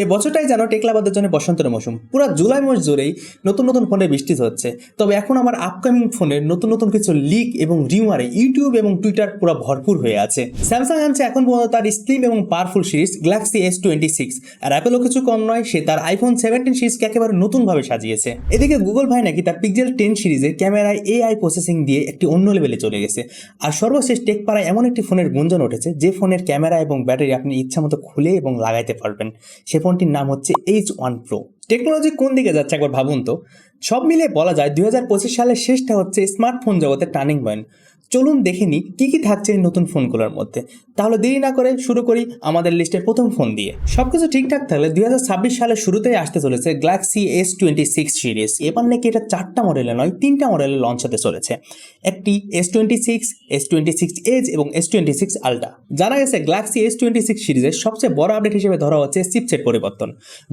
এ বছরটাই যেন টেকলাবাদের জন্য বসন্তের মৌসুম। পুরো জুলাই মাস জুড়েই নতুন নতুন ফোনে বৃষ্টি হচ্ছে। তবে এখন আমার আপকামিং ফোনের নতুন নতুন কিছু লিক এবং রিউমারে ইউটিউব এবং টুইটার পুরো ভরপুর হয়ে আছে। স্যামসাং আনছে এখন পর্যন্ত তার স্লিম এবং powerful series Galaxy S twenty six আর অ্যাপেলও কিছু কম নয়, সে তার আইফোন সেভেন্টিন সিরিজকে একেবারে নতুনভাবে সাজিয়েছে। এদিকে গুগল ভাই নাকি তার পিকজেল টেন সিরিজের ক্যামেরায় এআই প্রসেসিং দিয়ে একটি অন্য লেভেলে চলে গেছে। আর সর্বশেষ টেক পাড়ায় এমন একটি ফোনের গুঞ্জন উঠেছে, যে ফোনের ক্যামেরা এবং ব্যাটারি আপনি ইচ্ছামতো খুলে এবং লাগাইতে পারবেন। সে ফোনটির নাম হচ্ছে এইচ ওয়ান প্রো টেকনোলজি কোন দিকে যাচ্ছে একবার ভাবুন তো? সব মিলিয়ে বলা যায় দুই হাজার পঁচিশ সালের শেষটা হচ্ছে স্মার্টফোন জগতের টার্নিং পয়েন্ট। চলুন দেখে নিই কী কী থাকছে এই নতুন ফোনগুলোর মধ্যে। তাহলে দেরি না করে শুরু করি আমাদের লিস্টের প্রথম ফোন দিয়ে। সবকিছু ঠিকঠাক থাকলে দুই হাজার ছাব্বিশ সালের শুরুতেই আসতে চলেছে Galaxy S twenty six series এবার নাকি এটা চারটা মডেলে নয়, তিনটা মডেলে লঞ্চ হতে চলেছে। একটি S twenty six S twenty six edge এবং এস টোয়েন্টি সিক্স আলট্রা জানা গেছে গ্যালাক্সি এস টোয়েন্টি সিক্স সিরিজের সবচেয়ে বড় আপডেট হিসেবে ধরা হচ্ছে চিপসেট পরিবর্তন।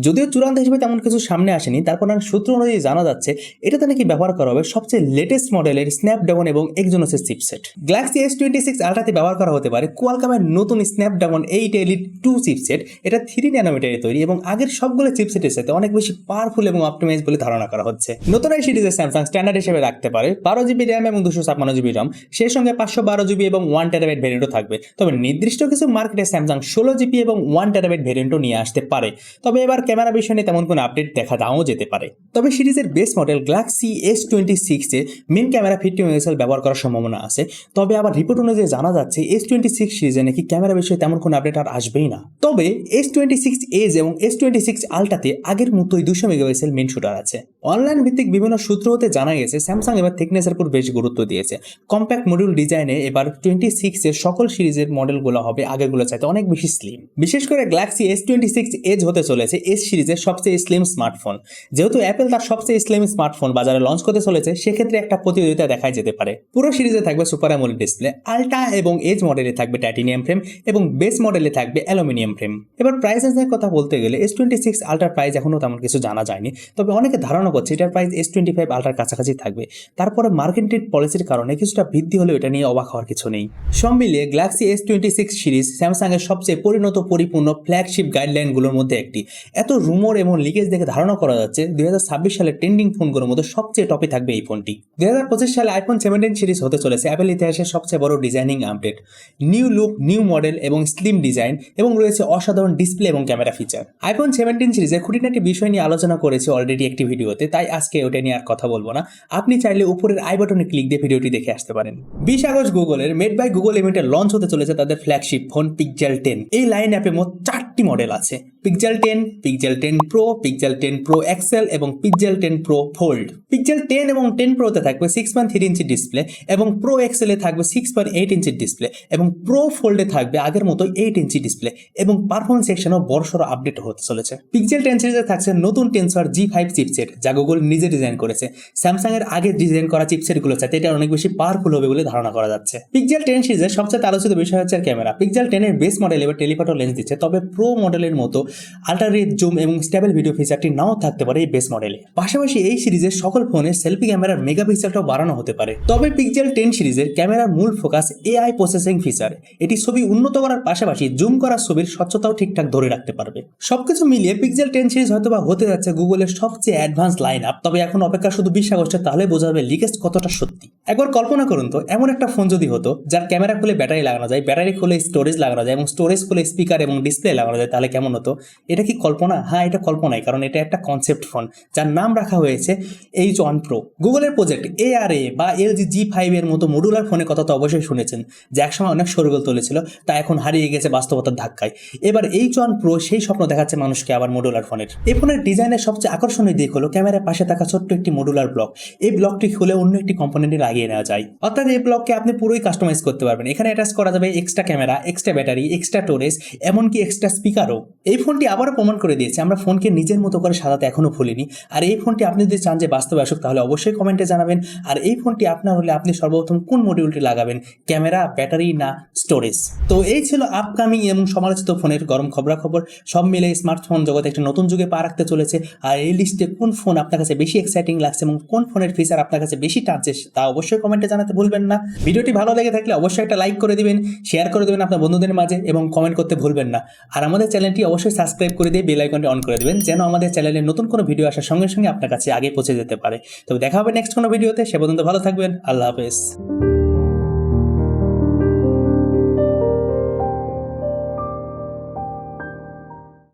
যদিও চূড়ান্ত হিসেবে তেমন কিছু সামনে আসেনি, তারপর সূত্র অনুযায়ী জানা যাচ্ছে এটাতে নাকি ব্যবহার করা হবে সবচেয়ে লেটেস্ট মডেলের স্ন্যাপড্রাগন এবং এক্সোনোসের chipset Galaxy S twenty six আলট্রাতে ব্যবহার করা হতে পারে কোয়ালকামের নতুন Snapdragon eight elite two chipset এটা থ্রি ন্যানোমিটারে তৈরি এবং আগের সবগুলো চিপসেটের সাথে অনেক বেশি পাওয়ারফুল এবং অপটিমাইজ বলে ধারণা করা হচ্ছে। নতুন এই সিরিজে স্যামসাং স্ট্যান্ডার্ড হিসেবে রাখতে পারে। বারো জিবি র্যাম এবং দুশো ছাপ্পান্ন জিবি র্যাম সেই সঙ্গে পাঁচশো বারো জিবি এবং ওয়ান টেরাবাইট ভেরিয়েন্টও থাকবে। তবে নির্দিষ্ট কিছু মার্কেটে স্যামসাং ষোলো জিবি এবং ওয়ান টেরাবাইট ভেরিয়েন্টও নিয়ে আসতে পারে। তবে এবার ক্যামেরা বিষয়ে তেমন কোনো আপডেট দেখা নাও যেতে পারে। তবে সিরিজের base model Galaxy S twenty সিক্সে মেন ক্যামেরা ফিফটি মেগাপিক্সেল ব্যবহার করার সম্ভাবনা আছে। তবে আবার রিপোর্ট অনুযায়ী জানা যাচ্ছে এস টোয়েন্টি সিক্স সিরিজে নাকি ক্যামেরা বিষয়ে তেমন কোনো আপডেট আর আসবেই না। তবে এস টোয়েন্টি সিক্স এজ এবং এস টোয়েন্টি সিক্স আলটাতে আগের মতোই দুশো মেগাপিক্সেল মেন শুটার আছে। অনলাইন ভিত্তিক বিভিন্ন সূত্র হতে জানা গেছে স্যামসাং এবার থিকনেসের উপর বেশ গুরুত্ব দিয়েছে। কম্প্যাক্ট মডিউল ডিজাইনে এবার টোয়েন্টি সিক্সের সকল সিরিজের মডেলগুলো হবে আগেরগুলো চাইতে অনেক বেশি স্লিম বিশেষ করে Galaxy S twenty six edge হতে চলেছে এস সিরিজের সবচেয়ে স্লিম স্মার্টফোন যেহেতু অ্যাপেল তার সবচেয়ে স্লিম স্মার্টফোন বাজারে লঞ্চ করতে চলেছে, সেক্ষেত্রে একটা প্রতিযোগিতা দেখা যেতে পারে। পুরো সিরিজে থাকবে সুপার অ্যামোলেড ডিসপ্লে, আলট্রা এবং এজ মডেলে থাকবে টাইটেনিয়াম ফ্রেম এবং বেস মডেলে থাকবে অ্যালুমিনিয়াম ফ্রেম। এবার প্রাইস এর কথা বলতে গেলে এস টোয়েন্টি সিক্স আলট্রার প্রাইস এখনও তেমন কিছু জানা যায়নি। তবে অনেকে ধারণা করছে এটার প্রাইস এস টোয়েন্টি ফাইভ আলট্রার কাছাকাছি থাকবে। তারপরে মার্কেটের পলিসির কারণে কিছুটা বৃদ্ধি হলেও এটা নিয়ে অবাক হওয়ার কিছু নেই। সব মিলিয়ে Galaxy S twenty six series Samsung এর সবচেয়ে পরিণত পরিপূর্ণ ফ্ল্যাগশিপ গাইডলাইনগুলোর মধ্যে একটি। এত রুমোর এবং লিকেজ দেখে ধারণা করা যাচ্ছে দুই হাজার ছাব্বিশ সালের ট্রেন্ডিং ফোনগুলোর মধ্যে সবচেয়ে টপে থাকবে এই ফোনটি দুই হাজার পঁচিশ সালে আইফোন সেভেন্টিন সিরিজ হতে চলেছে অ্যাপেল ইতিহাসের সবচেয়ে বড় designing update new look new model এবং স্লিম ডিজাইন এবং রয়েছে অসাধারণ ডিসপ্লে এবং ক্যামেরা ফিচার আইফোন সেভেন্টিন সিরিজে খুঁটিনাটি বিষয় নিয়ে আলোচনা করেছি অলরেডি একটি ভিডিওতে, তাই আজকে ওটা নিয়ে আর কথা বলব না। আপনি চাইলে উপরের আই বাটনে ক্লিক দিয়ে ভিডিওটি দেখে আসতে পারেন। বিশ আগস্ট গুগলের মেড বাই গুগল ইভেন্টে লঞ্চ হতে চলেছে তাদের ফ্ল্যাগশিপ ফোন পিকজেল টেন এই লাইন অ্যাপে মোট চারটি মডেল আছে। Pixel ten Pixel ten pro Pixel ten pro XL এবং Pixel ten pro fold Pixel ten এবং টেন প্রোতে থাকবে six point three inch display এবং প্রো এক্সেলে থাকবে সিক্স পয়েন্ট এইট ইঞ্চির ডিসপ্লে এবং প্রো ফোল্ডে থাকবে আগের মতো এইট ইঞ্চি ডিসপ্লে এবং পারফরমেন্স সেকশনও বড়সড় আপডেট হতে চলেছে। পিকজেল টেন সিরিজে থাকছে নতুন টেন্সর জি ফাইভ চিপসেট যা গুগল নিজে ডিজাইন করেছে। স্যামসাং এর আগে ডিজাইন করা চিপসেটগুলো চাইতে এটা অনেক বেশি পাওয়ারফুল হবে বলে ধারণা করা যাচ্ছে। পিকজেল টেন সিরিজের সবচেয়ে আলোচিত বিষয় হচ্ছে ক্যামেরা পিকজেল টেনের বেস মডেল এবার টেলিফটো লেন্স দিচ্ছে, তবে প্রো মডেলের মতো আল্ট্রারেট জুম এবং স্টেবল ভিডিও ফিচারটি নাও থাকতে পারে এই বেস মডেলে পাশাপাশি এই সিরিজের সকল ফোনে সেলফি ক্যামেরার মেগাপিক্সেলটাও বাড়ানো হতে পারে। তবে পিকজেল টেন সিরিজের ক্যামেরার মূল ফোকাস এআই প্রসেসিং ফিচার এটি ছবি উন্নত করার পাশাপাশি জুম করা ছবির স্বচ্ছতাও ঠিকঠাক ধরে রাখতে পারবে। সবকিছু মিলিয়ে পিক্সেল টেন সিরিজ হয়তো বা হতে যাচ্ছে গুগলের সবচেয়ে অ্যাডভান্স লাইন আপ তবে এখন অপেক্ষা শুধু বিশ আগস্টে, তাহলে বোঝা যাবে লিকেজ কতটা সত্যি। একবার কল্পনা করুন তো, এমন একটা ফোন যদি হতো, যার ক্যামেরা খুলে ব্যাটারি লাগানো যায় ব্যাটারি খুলে স্টোরেজ লাগানো যায়, এবং স্টোরেজ খুলে স্পিকার এবং ডিসপ্লে লাগানো যায়, তাহলে কেমন হতো? এটা কি কল্পনা? হ্যাঁ এটা কল্পনাই, কারণ এটা একটা কনসেপ্ট ফোন যার নাম রাখা হয়েছে এইচ ওয়ান প্রো গুগলের প্রজেক্ট এ আর এ বা এল জি জি ফাইভ এর মতো মডুলার ফোনের কথা তো অবশ্যই শুনেছেন, যে একসময় অনেক সরগোল তুলেছিল, তা এখন হারিয়ে গেছে বাস্তবতার ধাক্কায়। এবার এইচ ওয়ান প্রো সেই স্বপ্ন দেখাচ্ছে মানুষকে আবার মডুলার ফোনের এই ফোনের ডিজাইনের সবচেয়ে আকর্ষণীয় দিক হলো ক্যামেরার পাশে থাকা ছোট্ট একটি মডুলার ব্লক এই ব্লকটি খুলে অন্য একটি কম্পোনেন্টে লাগিয়ে নেওয়া যায়। অর্থাৎ এই ব্লককে আপনি পুরোই কাস্টমাইজ করতে পারবেন। এখানে অ্যাটাচ করা যাবে extra camera extra battery extra storage এমনকি এক্সট্রা স্পিকারও এই ফোনটি আবারও প্রমাণ করে দিয়েছে, আমরা ফোনকে নিজের মতো করে সাজাতে এখনও ভুলিনি। আর এই ফোনটি আপনি যদি চান যে বাস্তবে আসুক, তাহলে অবশ্যই কমেন্টে জানাবেন। আর এই ফোনটি আপনার হলে আপনি সর্বপ্রথম কোন মডিউলটি লাগাবেন ক্যামেরা ব্যাটারি না স্টোরেজ তো এই ছিল আপকামিং এবং সমালোচিত ফোনের গরম খবরাখবর। সব মিলে স্মার্টফোন জগতে একটা নতুন যুগে পা রাখতে চলেছে। আর এই লিস্টে কোন ফোন আপনার কাছে বেশি এক্সাইটিং লাগছে এবং কোন ফোনের ফিচার আপনার কাছে বেশি টানছে, তা অবশ্যই কমেন্টে জানাতে ভুলবেন না। ভিডিওটি ভালো লেগে থাকলে অবশ্যই একটা লাইক করে দিবেন শেয়ার করে দেবেন আপনার বন্ধুদের মাঝে এবং কমেন্ট করতে ভুলবেন না। আর আমাদের চ্যানেলটি অবশ্যই সাবস্ক্রাইব করে দিয়ে বেল আইকনটি অন করে দেবেন, যেন আমাদের চ্যানেলে নতুন কোনো ভিডিও আসার সঙ্গে সঙ্গে আপনার কাছে আগে পৌঁছে যেতে পারে। তবে দেখা হবে নেক্সট কোনো ভিডিওতে সে পর্যন্ত ভালো থাকবেন, আল্লাহ হাফেজ।